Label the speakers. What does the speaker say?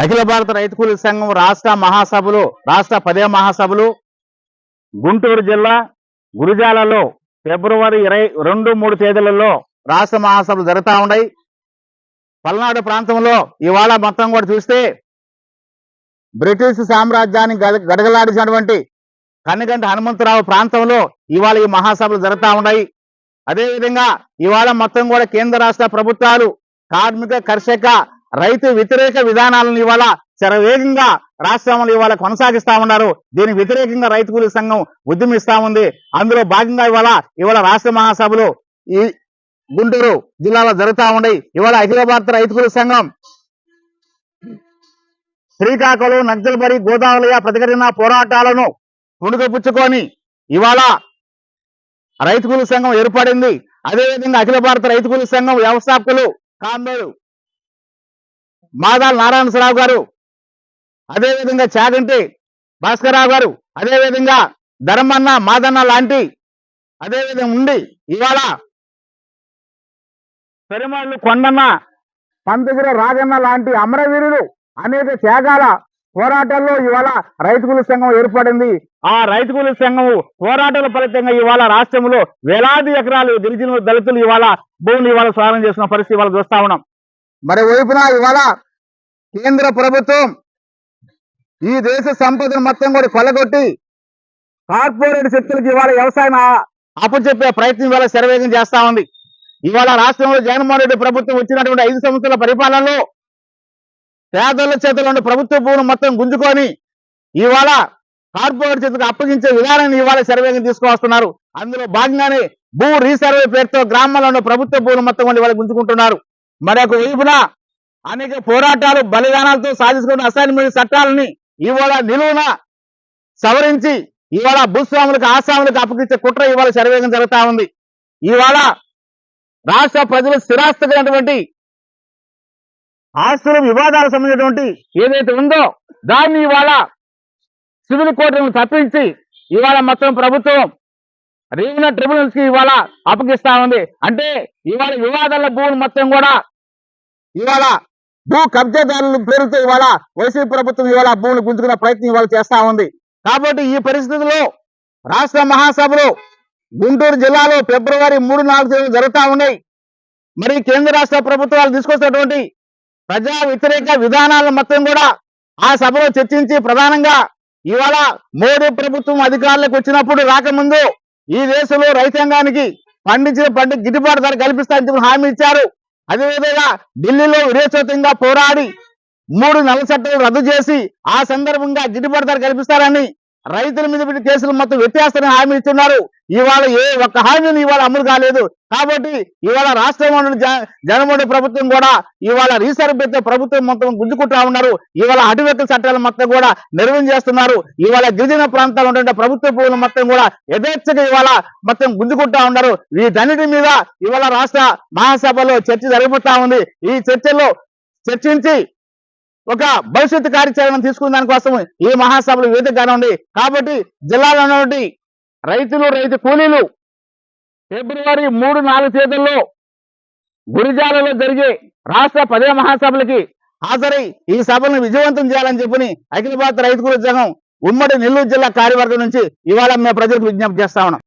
Speaker 1: అఖిల భారత రైతు కూలీ సంఘం రాష్ట్ర మహాసభలు రాష్ట్ర పదే మహాసభలు గుంటూరు జిల్లా గురిజాలలో ఫిబ్రవరి ఇరవై రెండు మూడు తేదీలలో రాష్ట్ర మహాసభలు జరుగుతూ ఉన్నాయి. పల్నాడు ప్రాంతంలో ఇవాళ మొత్తం కూడా చూస్తే బ్రిటిష్ సామ్రాజ్యాన్ని గద- గడగలాడించినటువంటి హనుమంతరావు ప్రాంతంలో ఇవాళ ఈ మహాసభలు జరుగుతూ ఉన్నాయి. అదేవిధంగా ఇవాళ మొత్తం కూడా కేంద్ర రాష్ట్ర ప్రభుత్వాలు కార్మిక కర్షక రైతు వ్యతిరేక విధానాలను ఇవాళ శరవేగంగా రాష్ట్రంలో ఇవాళ కొనసాగిస్తా ఉన్నారు. దీనికి వ్యతిరేకంగా రైతు కూలీ సంఘం ఉద్యమిస్తా ఉంది. అందులో భాగంగా ఇవాళ ఇవాళ రాష్ట్ర మహాసభలు ఈ గుంటూరు జిల్లాలో జరుగుతా ఉన్నాయి. ఇవాళ అఖిల భారత రైతు కూలీ సంఘం శ్రీకాకుళం నక్సల్బరి గోదావరి ప్రతిఘటన పోరాటాలను పుణుకపుచ్చుకొని ఇవాళ రైతు కూలీ సంఘం ఏర్పడింది. అదేవిధంగా అఖిల భారత రైతు కూలీ సంఘం వ్యవస్థాపకులు కాంబేడు మాదాల నారాయణరావు గారు. అదేవిధంగా చాగంటి భాస్కరరావు గారు. అదేవిధంగా ధర్మన్న మాదన్న లాంటి అదేవిధంగా ఉండి ఇవాళ పెరుమాళ్ళు కొండన్న పంతగిర రాజన్న లాంటి అమరవీరులు అనేక త్యాగాల పోరాటాల్లో ఇవాళ రైతు సంఘం ఏర్పడింది. ఆ రైతు సంఘము సంఘం పోరాటాల ఫలితంగా ఇవాళ రాష్ట్రంలో వేలాది ఎకరాలు గిరిజనులు దళితులు ఇవాళ భూములు ఇవాళ స్వాధీనం చేసిన పరిస్థితి ఇవాళ చూస్తా ఉన్నాం. మరోవైపున ఇవాళ కేంద్ర ప్రభుత్వం ఈ దేశ సంపదను మొత్తం కూడా కొలగొట్టి కార్పొరేట్ శక్తులకు ఇవాళ వ్యవసాయం అప్పచెప్పే ప్రయత్నం ఇవాళ శరవేగం చేస్తా ఉంది. ఇవాళ రాష్ట్రంలో జగన్మోహన్ రెడ్డి ప్రభుత్వం వచ్చినటువంటి ఐదు సంవత్సరాల పరిపాలనలో పేదల చేతిలో ప్రభుత్వ భూములు మొత్తం గుంజుకొని ఇవాళ కార్పొరేట్ చేతులకు అప్పగించే విధానాన్ని ఇవాళ శరవేగం తీసుకువస్తున్నారు. అందులో భాగంగానే భూ రీసర్వే పేరుతో గ్రామాల్లో ఉన్న ప్రభుత్వ భూములు మొత్తం ఇవాళ గుంజుకుంటున్నారు. మరొక వైపున అనేక పోరాటాలు బలిదానాలతో సాధించుకున్న అసైన్మెంట్ చట్టాలని ఇవాళ నిలువున సవరించి ఇవాళ భూస్వాములకు ఆసాములకు అప్పగించే కుట్ర ఇవాళ శరవేగం జరుగుతా ఉంది. ఇవాళ రాష్ట్ర ప్రజలు స్థిరాస్తున్నటువంటి ఆస్తుల వివాదాలకు సంబంధించినటువంటి ఏదైతే ఉందో దాన్ని ఇవాళ సివిల్ కోర్టులను తప్పించి ఇవాళ మొత్తం ప్రభుత్వం రీజనల్ ట్రిబ్యునల్స్కి ఇవాళ అప్పగిస్తా ఉంది. అంటే ఇవాళ వివాదాల భూములు మొత్తం కూడా ఇవాళ భూ కబ్జాదారుల పేరుతో ఇవాళ వైసీపీ ప్రభుత్వం ఇవాళ భూములు గుంజుకునే ప్రయత్నం ఇవాళ చేస్తా ఉంది. కాబట్టి ఈ పరిస్థితుల్లో రాష్ట్ర మహాసభలు గుంటూరు జిల్లాలో ఫిబ్రవరి మూడు నాలుగు తేదీ జరుగుతా ఉన్నాయి. మరి కేంద్ర రాష్ట్ర ప్రభుత్వాలు తీసుకొచ్చినటువంటి ప్రజా వ్యతిరేక విధానాలను మొత్తం కూడా ఆ సభలో చర్చించి ప్రధానంగా ఇవాళ మోడీ ప్రభుత్వం అధికారులకు వచ్చినప్పుడు రాకముందు ఈ దేశంలో రైతాంగానికి పండించిన పంట గిట్టుబాటు ధర కల్పిస్తారని చెప్పి హామీ ఇచ్చారు. అదేవిధంగా ఢిల్లీలో విరేచోతంగా పోరాడి మూడు నల్ల చట్టాలు రద్దు చేసి ఆ సందర్భంగా గిట్టుబాటు ధర కల్పిస్తారని రైతుల మీద పెట్టి కేసులు మొత్తం వ్యత్యాసాన్ని హామీ ఇస్తున్నారు ఇవాళ ఏ ఒక్క హామీని ఇవాళ అమలు కాలేదు. కాబట్టి ఇవాళ రాష్ట్రంలో జగన్మోహన్ ప్రభుత్వం కూడా ఇవాళ రీసర్వ్ పెట్టే ప్రభుత్వం మొత్తం గుంజుకుంటా ఉన్నారు. ఇవాళ అటువైపు చట్టాలు మొత్తం కూడా నిర్వహణ చేస్తున్నారు. ఇవాళ గిరిజన ప్రాంతాల్లో ఉండే ప్రభుత్వ భూములు మొత్తం కూడా యథేచ్ఛగా ఇవాళ మొత్తం గుంజుకుంటా ఉన్నారు. వీటన్నిటి మీద ఇవాళ రాష్ట్ర మహాసభలో చర్చ జరుగుతా ఉంది. ఈ చర్చలో చర్చించి ఒక భవిష్యత్తు కార్యాచరణ తీసుకున్న దానికోసం ఈ మహాసభలు వేదికగా ఉంది. కాబట్టి జిల్లాలో ఉన్నటువంటి రైతులు రైతు కూలీలు ఫిబ్రవరి మూడు నాలుగు తేదీల్లో గురిజాలలో జరిగే రాష్ట్ర పదే మహాసభలకి హాజరై ఈ సభలను విజయవంతం చేయాలని చెప్పని అఖిల భారత రైతు సంఘం ఉమ్మడి నెల్లూరు జిల్లా కార్యవర్గం నుంచి ఇవాళ మేము ప్రజలకు విజ్ఞప్తి చేస్తా ఉన్నాం.